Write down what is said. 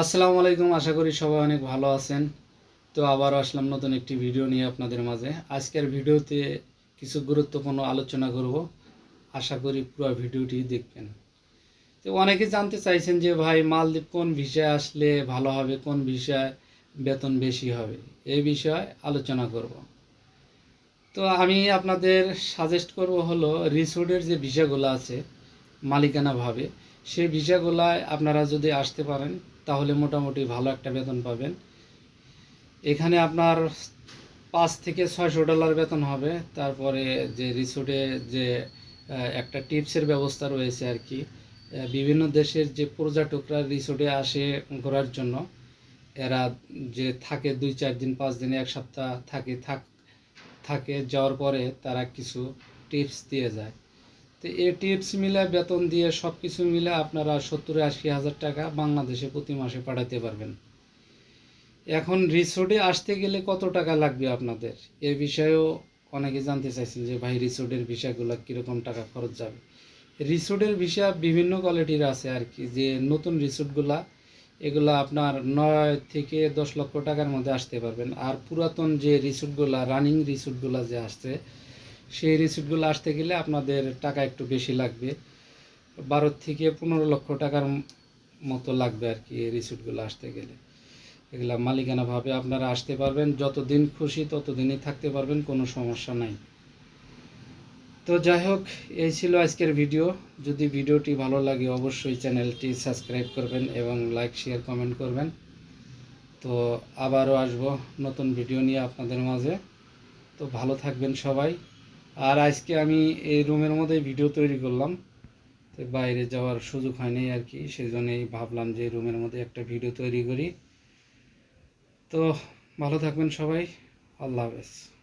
আসসালামু আলাইকুম, আশা করি সবাই অনেক ভালো আছেন। তো আবারও আসলাম নতুন একটি ভিডিও নিয়ে আপনাদের মাঝে। আজকের ভিডিওতে কিছু গুরুত্বপূর্ণ আলোচনা করব। আশা করি পুরো ভিডিওটি দেখবেন। তো অনেকে জানতে চাইছেন যে, ভাই, মালদ্বীপ কোন ভিসায় আসলে ভালো হবে, কোন ভিসায় বেতন বেশি হবে? এই বিষয়ে আলোচনা করব। তো আমি আপনাদের সাজেস্ট করব হলো রিসোর্টের যে ভিসাগুলো আছে, মালিকানাভাবে সেই ভিসাগুলায় আপনারা যদি আসতে পারেন, তাহলে মোটামুটি ভালো একটা বেতন পাবেন। এখানে আপনার পাঁচ থেকে ছয়শো ডলার বেতন হবে। তারপরে যে রিসোর্টে যে একটা টিপসের ব্যবস্থা রয়েছে আর কি বিভিন্ন দেশের যে পর্যটকরা রিসোর্টে আসে ঘোরার জন্য, এরা যে থাকে দুই চার দিন, পাঁচ দিন, এক সপ্তাহ থাকে, থাক, থাকে, যাওয়ার পরে তারা কিছু টিপস দিয়ে যায়। তো এই টিপস মিলে, বেতন দিয়ে সব কিছু মিলে আপনারা সত্তর আশি হাজার টাকা বাংলাদেশে প্রতি মাসে পাঠাতে পারবেন। এখন রিসোর্টে আসতে গেলে কত টাকা লাগবে আপনাদের? এ বিষয়েও অনেকে জানতে চাইছেন যে, ভাই রিসোর্টের ভিসাগুলো কীরকম টাকা খরচ যাবে? রিসোর্টের ভিসা বিভিন্ন কোয়ালিটির আছে আর কি, যে নতুন রিসোর্টগুলা এগুলো আপনার নয় থেকে দশ লক্ষ টাকার মধ্যে আসতে পারবেন। আর পুরাতন যে রিসোর্টগুলা রানিং রিসোর্টগুলা যে আসছে সেই রিসিপ্টগুলো আসতে গেলে আপনাদের টাকা একটু বেশি লাগবে। বারো থেকে পনেরো লক্ষ টাকার মতো লাগবে আর কি এই রিসিপ্টগুলো আসতে গেলে। এগুলা মালিকানাভাবে আপনারা আসতে পারবেন, যতদিন খুশি ততদিনই থাকতে পারবেন, কোনো সমস্যা নাই। তো যাই হোক, এই ছিল আজকের ভিডিও। যদি ভিডিওটি ভালো লাগে অবশ্যই চ্যানেলটি সাবস্ক্রাইব করবেন এবং লাইক শেয়ার কমেন্ট করবেন। তো আবারও আসব নতুন ভিডিও নিয়ে আপনাদের মাঝে। তো ভালো থাকবেন সবাই। আর আজকে আমি এই রুমের মধ্যে ভিডিও তৈরি করলাম। তো বাইরে যাওয়ার সুযোগ হয়নি আর কি সেই জন্যই ভাবলাম যে রুমের মধ্যে একটা ভিডিও তৈরি করি। তো ভালো থাকবেন সবাই, আল্লাহ হাফেজ।